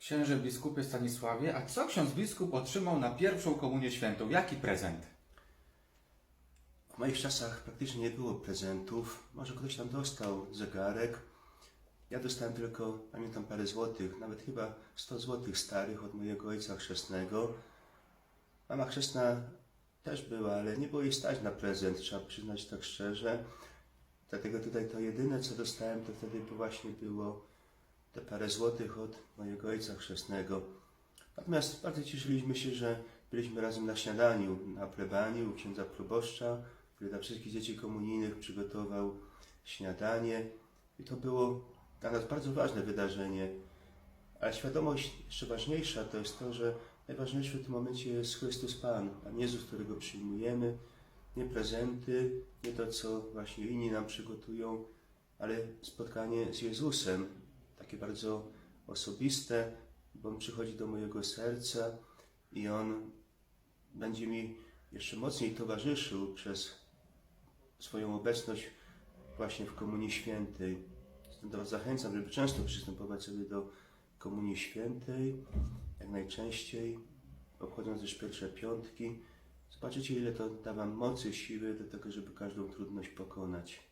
Księże biskupie Stanisławie, a co ksiądz biskup otrzymał na pierwszą komunię świętą? Jaki prezent? W moich czasach praktycznie nie było prezentów. Może ktoś tam dostał zegarek. Ja dostałem tylko, pamiętam, parę złotych, nawet chyba 100 złotych starych od mojego ojca chrzestnego. Mama chrzestna też była, ale nie było jej stać na prezent, trzeba przyznać tak szczerze. Dlatego tutaj to jedyne, co dostałem, to wtedy właśnie było te parę złotych od mojego ojca chrzestnego. Natomiast bardzo cieszyliśmy się, że byliśmy razem na śniadaniu na plebanii u księdza proboszcza, który dla wszystkich dzieci komunijnych przygotował śniadanie. I to było dla nas bardzo ważne wydarzenie. Ale świadomość jeszcze ważniejsza to jest to, że najważniejszy w tym momencie jest Chrystus Pan, Pan Jezus, którego przyjmujemy. Nie prezenty, nie to, co właśnie inni nam przygotują, ale spotkanie z Jezusem, takie bardzo osobiste, bo On przychodzi do mojego serca i On będzie mi jeszcze mocniej towarzyszył przez swoją obecność właśnie w Komunii Świętej. Stąd Was zachęcam, żeby często przystępować sobie do Komunii Świętej, jak najczęściej, obchodząc też pierwsze piątki. Zobaczycie, ile to da Wam mocy, siły do tego, żeby każdą trudność pokonać.